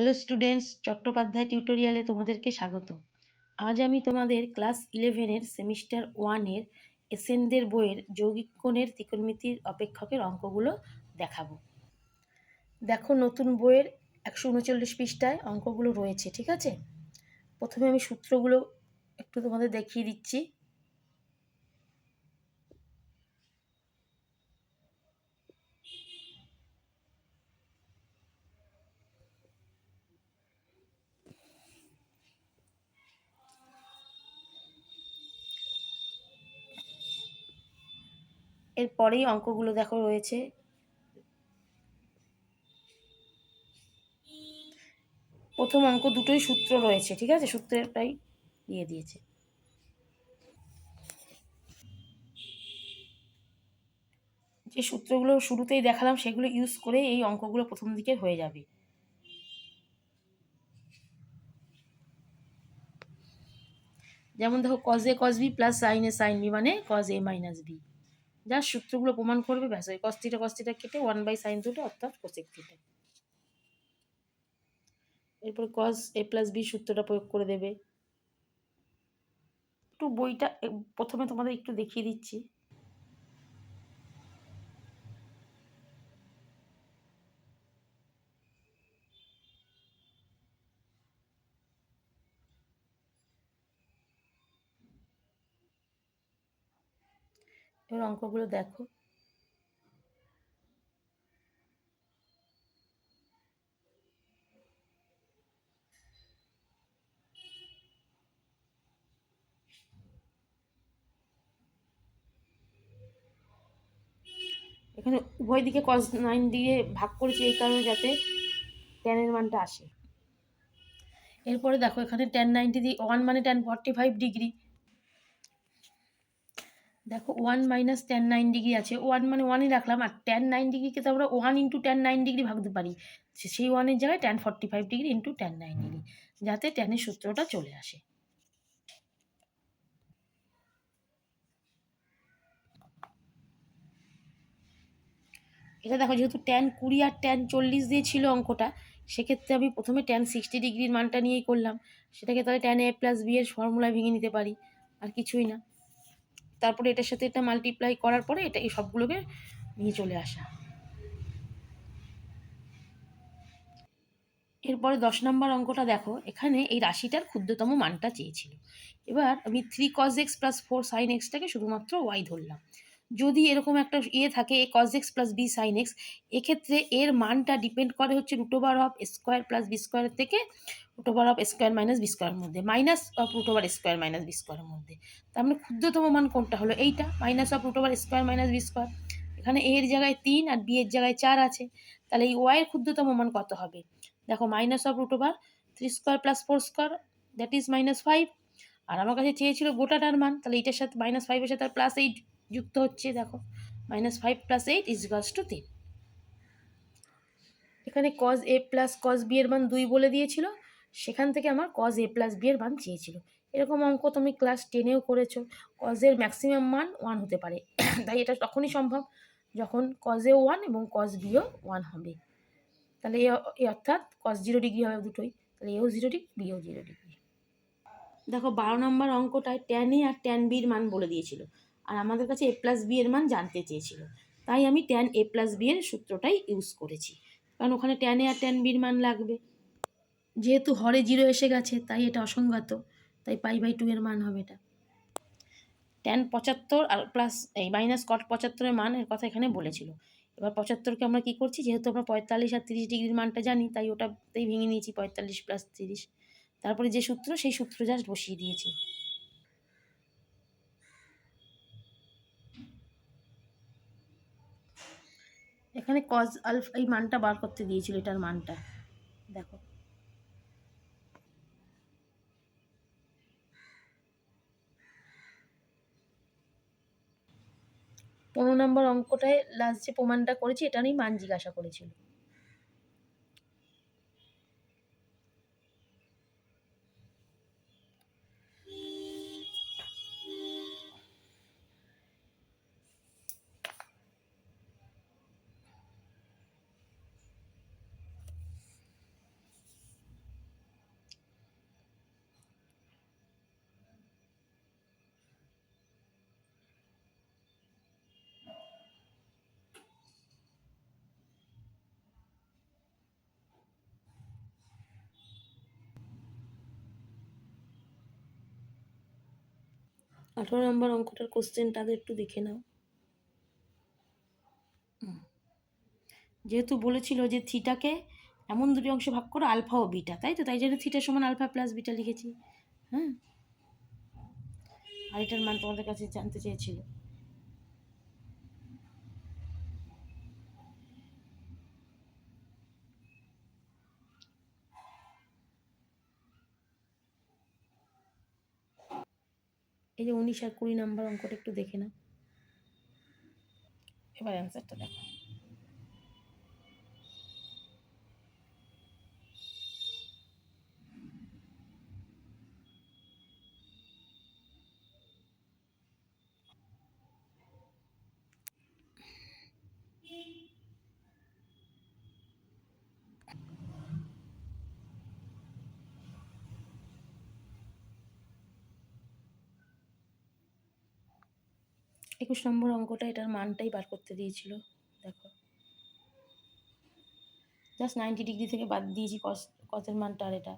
Hello students Chattopadhyay টিউটোরিয়ালে তোমাদেরকে স্বাগত আজ আমি তোমাদের ক্লাস ইলেভেনের সেমিস্টার ওয়ানের এসেনদের বইয়ের যৌগিক কোণের ত্রিকোণমিতির অপেক্ষকের অঙ্কগুলো দেখাবো। দেখো নতুন বইয়ের একশো উনচল্লিশ পৃষ্ঠায় অঙ্কগুলো রয়েছে, ঠিক আছে? প্রথমে আমি সূত্রগুলো একটু তোমাদের দেখিয়ে দিচ্ছি। এরপরেই অঙ্কগুলো দেখো রয়েছে। প্রথম অঙ্ক দুটোই সূত্র রয়েছে, ঠিক আছে? সূত্রেরটাই দিয়ে দিয়েছে। যে সূত্রগুলো শুরুতেই দেখালাম, সেগুলো ইউজ করে এই অঙ্কগুলো প্রথম দিকের হয়ে যাবে। যেমন দেখো cos A cos B plus sine A sine B মানে কজ এ মাইনাস বি যা সূত্রগুলো প্রমাণ করবে, ব্যাস, ওই কস্তিটা কস্তিটা কেটে ওয়ান বাই সাইন দুটো অর্থাৎ কোসেক থিটা এরপর কস এ প্লাস বি সূত্রটা প্রয়োগ করে দেবে। একটু বইটা প্রথমে তোমাদের একটু দেখিয়ে দিচ্ছি। এবার অঙ্কগুলো দেখো। এখানে উভয় দিকে কস নাইন দিয়ে ভাগ করেছি এই কারণে যাতে ট্যানের মানটা আসে। এরপরে দেখো এখানে টেন নাইনটি দিয়ে ওয়ান মানে টেন ফর্টি ফাইভ ডিগ্রি দেখো one minus tan nine degree আছে। ওয়ান মানে ওয়ানই রাখলাম, আর টেন নাইন ডিগ্রিকে তো আমরা one into tan nine degree ভাবতে পারি। সেই ওয়ানের জায়গায় tan forty five degree into tan nine degree যাতে টেনের সূত্রটা চলে আসে। এটা দেখো, যেহেতু টেন কুড়ি আর ট্যান চল্লিশ দিয়ে ছিল অঙ্কটা, সেক্ষেত্রে আমি প্রথমে টেন সিক্সটি ডিগ্রির মানটা নিয়েই করলাম। সেটাকে তাহলে টেন এ প্লাস বি এর ফর্মুলায় ভেঙে নিতে পারি, আর কিছুই না। তারপরে এটার সাথে এটা মাল্টিপ্লাই করার পরে এটা এই সবগুলোকে নিয়ে চলে আসা। এরপরে দশ নম্বর অঙ্কটা দেখো, এখানে এই রাশিটার ক্ষুদ্রতম মানটা চেয়েছিল। এবার আমি three cos x plus four sine এক্সটাকে শুধুমাত্র ওয়াই ধরলাম। যদি এরকম একটা ইয়ে থাকে A cos x plus B sine x এক্ষেত্রে এর মানটা ডিপেন্ড করে হচ্ছে root over of square plus B স্কোয়ারের থেকে root over of square minus B স্কোয়ারের মধ্যে minus of root over square minus B স্কোয়ারের মধ্যে। তার মানে ক্ষুদ্রতম মান কোনটা হলো? এইটা minus of root over square minus B square এখানে এর জায়গায় তিন আর বি এর জায়গায় চার আছে। তাহলে এই ওয়াইয়ের ক্ষুদ্রতম মান কত হবে? দেখো minus of root over three square plus four square that is minus five আর আমার কাছে চেয়েছিল গোটাটার মান, তাহলে এইটার সাথে মাইনাস ফাইভের সাথে আর প্লাস এইট যুক্ত হচ্ছে, দেখো। Minus five plus eight equals to তিন এখানে cos A plus cos B এর মান দুই বলে দিয়েছিল, সেখান থেকে আমার কজ এ প্লাস বি এর মান চেয়েছিল। এরকম অঙ্ক তুমি ক্লাস টেনেও করেছ কজের ম্যাক্সিমাম মান ওয়ান হতে পারে। তাই এটা তখনই সম্ভব যখন কজে ওয়ান এবং কজ বিও ওয়ান হবে। তাহলে এ অর্থাৎ কজ জিরো ডিগ্রি হবে দুটোই। তাহলে এও জিরো ডিগ্রি বিও জিরো ডিগ্রি দেখো, বারো নম্বর অঙ্কটায় ট্যান এ আর ট্যান বির মান বলে দিয়েছিল। আর আমাদের কাছে এ প্লাস বি এর মান জানতে চেয়েছিল। তাই আমি ট্যান এ প্লাস বি এর সূত্রটাই ইউজ করেছি। কারণ ওখানে ট্যান আর ট্যান বির মান লাগবে। যেহেতু হরে জিরো এসে গেছে, তাই এটা অসংগত তাই পাই বাই টু এর মান হবে এটা। ট্যান পঁচাত্তর আর প্লাস এই মাইনাস কট পঁচাত্তরের মান এর কথা এখানে বলেছিল। এবার পঁচাত্তরকে আমরা কী করছি? যেহেতু আমরা পঁয়তাল্লিশ আর তিরিশ ডিগ্রির মানটা জানি, তাই ওটাতেই ভেঙে নিয়েছি পঁয়তাল্লিশ প্লাস তিরিশ। তারপরে যে সূত্র, সেই সূত্র জাস্ট বসিয়ে দিয়েছি। এখানে কজ আলফ এই মানটা বার করতে দিয়েছিল, এটার মানটা। দেখো। পনেরো নম্বর অঙ্কটায় লাস্ট যে প্রমাণটা করেছি, এটা নিয়েই মান জিজ্ঞাসা করেছিল। আঠারো নম্বর অঙ্কটার কোশ্চেনটা আগে একটু দেখে নাও। যেহেতু বলেছিল যে থিটাকে এমন দুটি অংশে ভাগ করো আলফা ও বিটা তাই তো? তাই জন্য থিটা সমান আলফা প্লাস বিটা লিখেছি। হ্যাঁ আর এটার মান তোমাদের কাছে জানতে চেয়েছিল। এই যে উনিশ আর কুড়ি নাম্বার অঙ্কটা একটু দেখে নাও। এবার অ্যান্সারটা দেখো। একুশ নম্বর অঙ্কটা এটার মানটাই বার করতে দিয়েছিল, দেখো। জাস্ট নাইনটি ডিগ্রি থেকে বাদ দিয়েছি কস কসের মানটা আর এটা।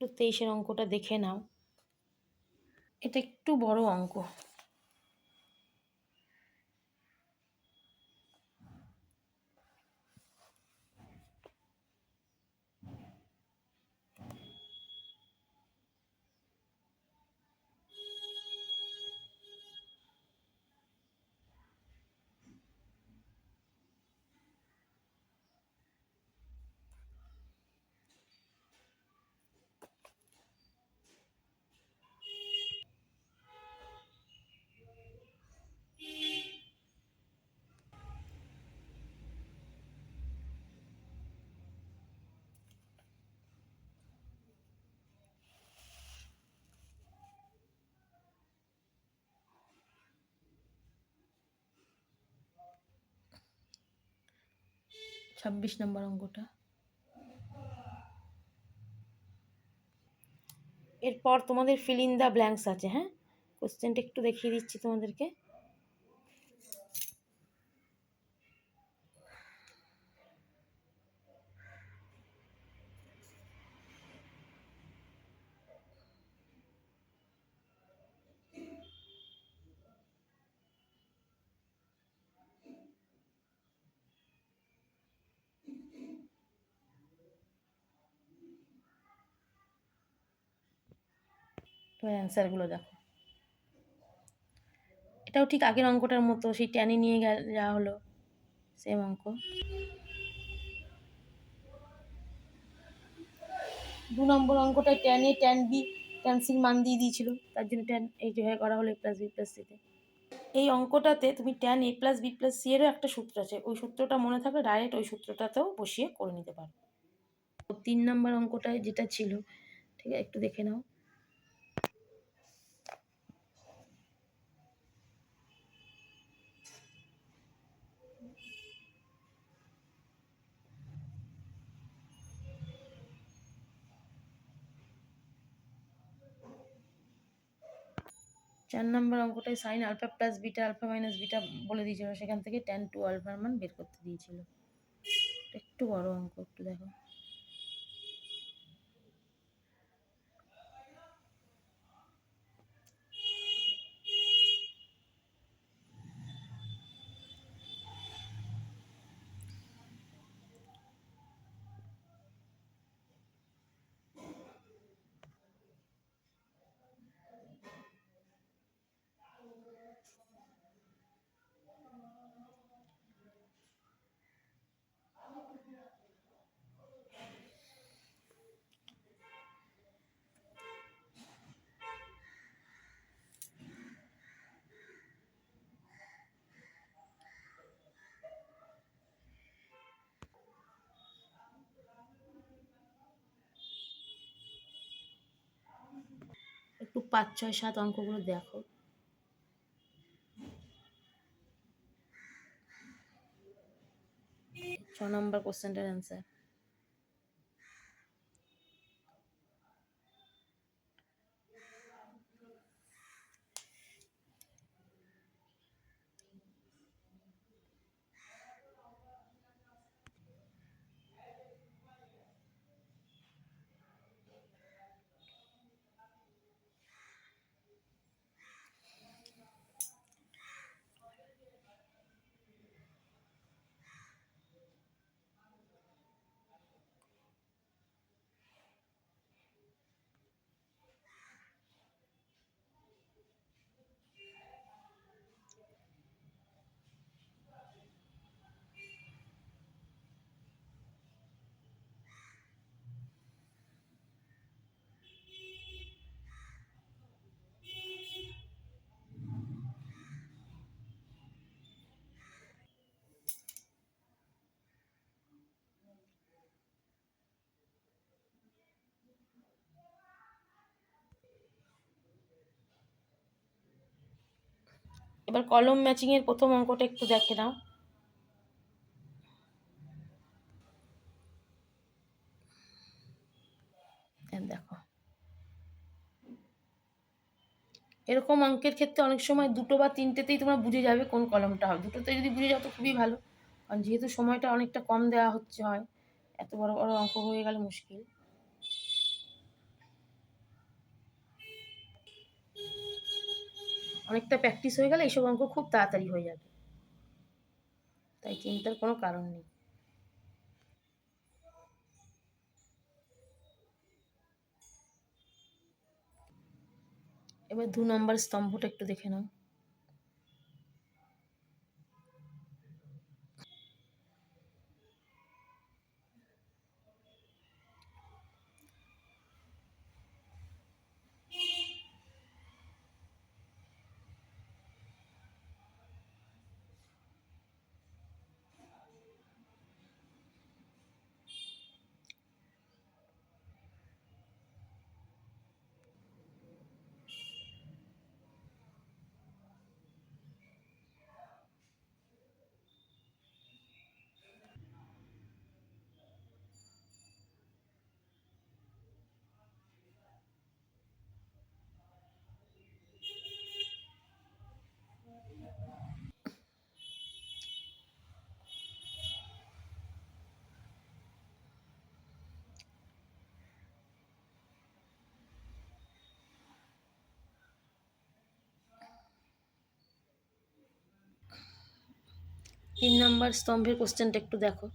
একটু তেইশের অঙ্কটা দেখে নাও। এটা একটু বড় অঙ্ক। ছাব্বিশ নম্বর অঙ্কটা। এরপর তোমাদের ফিল ইন দ্য ব্ল্যাঙ্কস আছে হ্যাঁ? কোশ্চেনটা একটু দেখিয়ে দিচ্ছি তোমাদেরকে। এবার অ্যান্সারগুলো দেখো। এটাও ঠিক আগের অঙ্কটার মতো, সেই ট্যানে নিয়ে যাওয়া হলো সেম অঙ্ক। দু নম্বর অঙ্কটায় tan A tan B tan সির মান দিয়ে দিয়েছিল, তার জন্য ট্যান এই যে করা হলো এ প্লাস বি প্লাস সিতে এই অঙ্কটাতে তুমি tan A plus B plus C এরও একটা সূত্র আছে, ওই সূত্রটা মনে থাকলে ডাইরেক্ট ওই সূত্রটাতেও বসিয়ে করে নিতে পারো। তিন নম্বর অঙ্কটায় যেটা ছিল, ঠিক আছে, একটু দেখে নাও। চার নম্বর অঙ্কটায় sine alpha plus beta alpha minus beta বলে দিয়েছিল। সেখান থেকে টেন টু আলফার মান বের করতে দিয়েছিল। একটু বড় অঙ্ক, একটু দেখো। পাঁচ ছয় সাত অঙ্কগুলো দেখো। ছ নম্বর কোশ্চেনটার অ্যান্সার এবার কলম ম্যাচিংয়ের প্রথম অঙ্কটা একটু দেখে নাও। দেখো। এরকম অঙ্কের ক্ষেত্রে অনেক সময় দুটো বা তিনটেতেই তোমরা বুঝে যাবে কোন কলমটা হবে। দুটোতে যদি বুঝে যাও তো খুবই ভালো। কারণ যেহেতু সময়টা অনেকটা কম দেওয়া হচ্ছে হয়, এত বড় বড় অঙ্ক হয়ে গেলে মুশকিল। অনেকটা প্র্যাকটিস হয়ে গেলে এইসব অঙ্ক খুব তাড়াতাড়ি হয়ে যাবে। তাই চিন্তার কোনো কারণ নেই। এবার দু নম্বর স্তম্ভটা একটু দেখে নাও। তিন নম্বর স্তম্ভের কোশ্চেনটা একটু দেখো।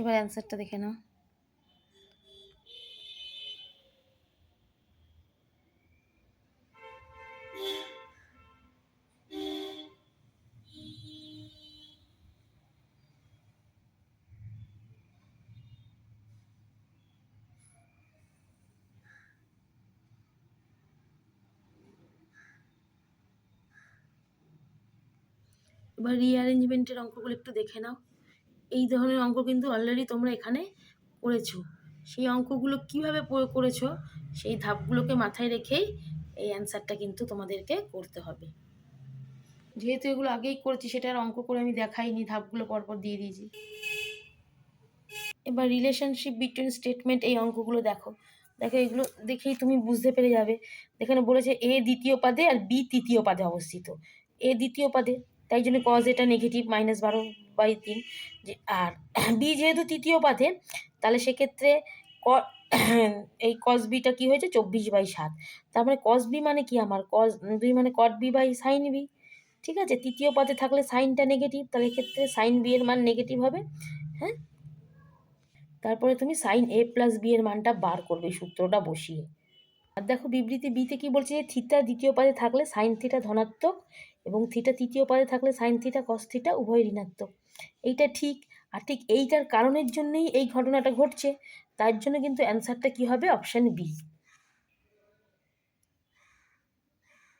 এবার অ্যান্সারটা দেখে নাও। এবার রিঅ্যারেঞ্জমেন্টের অঙ্কগুলো একটু দেখে নাও। এই ধরনের অঙ্ক কিন্তু অলরেডি তোমরা এখানে করেছ। সেই অঙ্কগুলো কীভাবে করেছ, সেই ধাপগুলোকে মাথায় রেখেই এই অ্যান্সারটা কিন্তু তোমাদেরকে করতে হবে। যেহেতু এগুলো আগেই করেছি, সেটার অঙ্ক করে আমি দেখাইনি, ধাপগুলো পরপর দিয়ে দিয়েছি। এবার রিলেশনশিপ বিটুইন স্টেটমেন্ট এই অঙ্কগুলো দেখো। দেখো এগুলো দেখেই তুমি বুঝতে পেরে যাবে। এখানে বলেছে এ দ্বিতীয় পাদে আর বি তৃতীয় পাদে অবস্থিত। এ দ্বিতীয় পাদে তাই জন্য কজ এটা নেগেটিভ মাইনাস বারো বাই তিন, যে আর বি যেহেতু তৃতীয় পাথে, তাহলে সেক্ষেত্রে ক এই কস বিটা কী হয়েছে? চব্বিশ বাই সাত। তার মানে কস বি মানে কি আমার? কস দুই মানে cot B by sine B ঠিক আছে? তৃতীয় পদে থাকলে সাইনটা নেগেটিভ তাহলে এক্ষেত্রে সাইন বি এর মান নেগেটিভ হবে। হ্যাঁ? তারপরে তুমি সাইন এ প্লাস বি এর মানটা বার করবে সূত্রটা বসিয়ে। আর দেখো বিবৃতি বিতে কি বলছে যে থিটা দ্বিতীয় পাদে থাকলে সাইন থিটা ধনাত্মক এবং থিটা তৃতীয় পাদে থাকলে সাইন থিটা কস থিটা উভয় ঋণাত্মক। এইটা ঠিক, আর ঠিক এইটার কারণের জন্যই এই ঘটনাটা ঘটছে। তার জন্য কিন্তু অ্যান্সারটা কি হবে? অপশান বি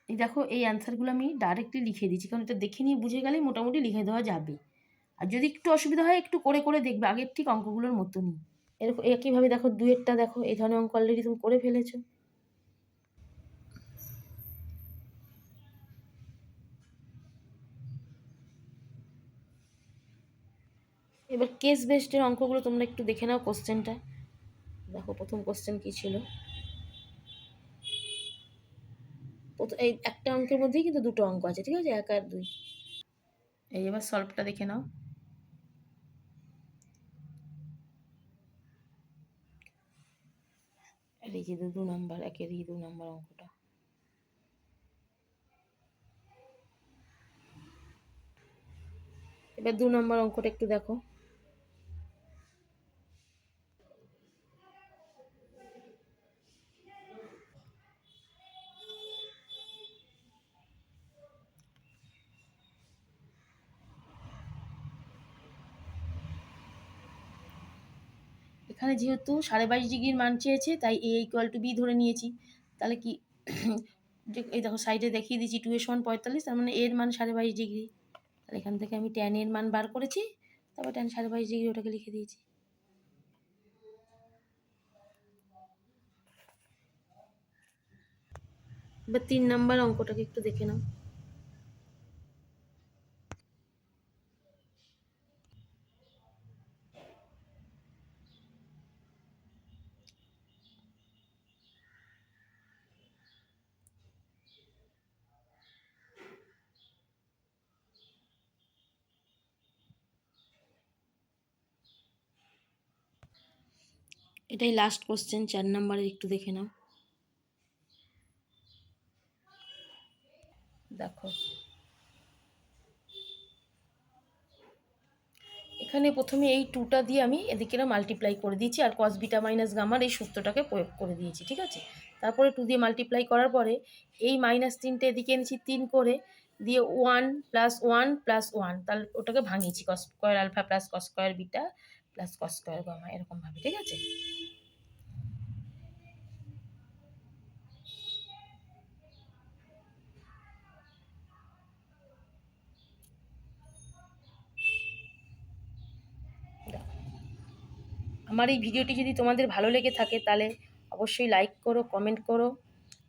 এই দেখো, এই অ্যান্সারগুলো আমি ডাইরেক্টলি লিখে দিচ্ছি কারণ এটা দেখে নিয়ে বুঝে গেলেই মোটামুটি লিখে দেওয়া যাবে। আর যদি একটু অসুবিধা হয়, একটু করে করে দেখবে, আগের ঠিক অঙ্কগুলোর মতনই। এরকম, একইভাবে দেখো দুয়েরটা দেখো, এই ধরনের অঙ্ক অলরেডি তুমি করে ফেলেছো। এবার কেস বেস্টের অঙ্কগুলো তোমরা একটু দেখে নাও কোশ্চেনটা দেখো প্রথম কোশ্চেন কী ছিল? এই একটা অঙ্কের মধ্যেই কিন্তু দুটো অঙ্ক আছে, ঠিক আছে? এক আর দুই। এই এবার সলভটা দেখে নাও। এই দু- দু নাম্বার একের দু নাম্বার অঙ্কটা। এবার দু নম্বর অঙ্কটা একটু দেখো। এখানে যেহেতু সাড়ে বাইশ ডিগ্রির মান চেয়েছে, তাই এ ইকুয়াল টু বি ধরে নিয়েছি। তাহলে কি এই দেখো সাইডে দেখিয়ে দিচ্ছি টু এর সমান পঁয়তাল্লিশ, তার মানে এর মান সাড়ে বাইশ ডিগ্রি। তাহলে এখান থেকে আমি ট্যান এর মান বার করেছি, তারপর ট্যান সাড়ে বাইশ ডিগ্রি ওটাকে লিখে দিয়েছি। এবার তিন নাম্বার অঙ্কটাকে একটু দেখে নাও। এটাই লাস্ট কোশ্চেন চার নাম্বারের একটু দেখে নাও। দেখো। এখানে প্রথমে এই টুটা দিয়ে আমি এদিকে মাল্টিপ্লাই করে দিয়েছি আর কস বিটা মাইনাস গামার এই সূত্রটাকে প্রয়োগ করে দিয়েছি, ঠিক আছে? তারপরে টু দিয়ে মাল্টিপ্লাই করার পরে এই মাইনাস তিনটে এদিকে এনেছি তিন করে, দিয়ে one plus one plus one তাহলে ওটাকে ভাঙিয়েছি cos square alpha plus cos square beta plus cos square gamma এরকমভাবে, ঠিক আছে? আমার এই ভিডিওটি যদি তোমাদের ভালো লেগে থাকে, তাহলে অবশ্যই লাইক করো কমেন্ট করো,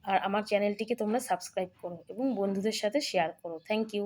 আর আমার চ্যানেলটিকে তোমরা সাবস্ক্রাইব করো এবং বন্ধুদের সাথে শেয়ার করো। Thank you